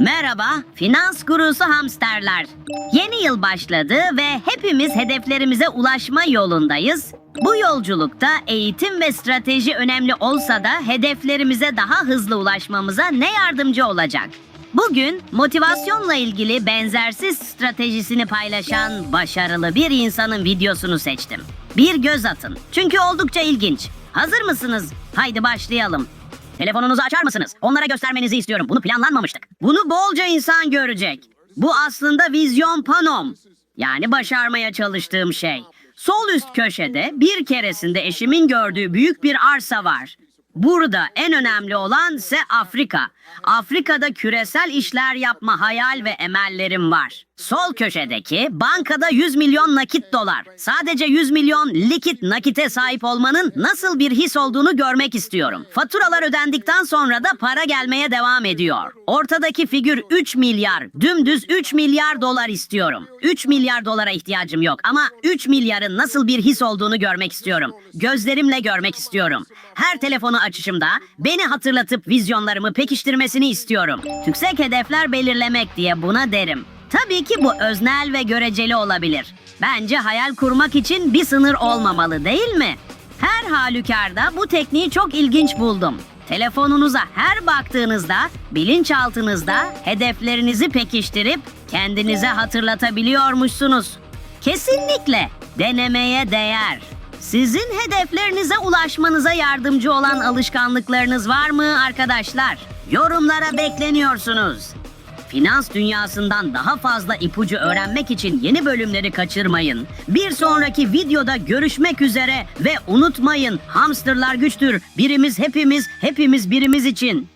Merhaba, finans gurusu hamsterler. Yeni yıl başladı ve hepimiz hedeflerimize ulaşma yolundayız. Bu yolculukta eğitim ve strateji önemli olsa da hedeflerimize daha hızlı ulaşmamıza ne yardımcı olacak? Bugün motivasyonla ilgili benzersiz stratejisini paylaşan başarılı bir insanın videosunu seçtim. Bir göz atın. Çünkü oldukça ilginç. Hazır mısınız? Haydi başlayalım. Telefonunuzu açar mısınız? Onlara göstermenizi istiyorum. Bunu planlanmamıştık. Bunu bolca insan görecek. Bu aslında vizyon panom. Yani başarmaya çalıştığım şey. Sol üst köşede bir keresinde eşimin gördüğü büyük bir arsa var. Burada en önemli olan ise Afrika. Afrika'da küresel işler yapma hayal ve emellerim var. Sol köşedeki bankada 100 milyon nakit dolar. Sadece 100 milyon likit nakite sahip olmanın nasıl bir his olduğunu görmek istiyorum. Faturalar ödendikten sonra da para gelmeye devam ediyor. Ortadaki figür 3 milyar, dümdüz 3 milyar dolar istiyorum. 3 milyar dolara ihtiyacım yok ama 3 milyarın nasıl bir his olduğunu görmek istiyorum. Gözlerimle görmek istiyorum. Her telefonu açışımda beni hatırlatıp vizyonlarımı pekiştirmesini istiyorum. Yüksek hedefler belirlemek diye buna derim. Tabii ki bu öznel ve göreceli olabilir. Bence hayal kurmak için bir sınır olmamalı değil mi? Her halükarda bu tekniği çok ilginç buldum. Telefonunuza her baktığınızda bilinçaltınızda hedeflerinizi pekiştirip kendinize hatırlatabiliyormuşsunuz. Kesinlikle denemeye değer. Sizin hedeflerinize ulaşmanıza yardımcı olan alışkanlıklarınız var mı arkadaşlar? Yorumlara bekleniyorsunuz. Finans dünyasından daha fazla ipucu öğrenmek için yeni bölümleri kaçırmayın. Bir sonraki videoda görüşmek üzere ve unutmayın hamsterlar güçtür. Birimiz hepimiz, hepimiz birimiz için.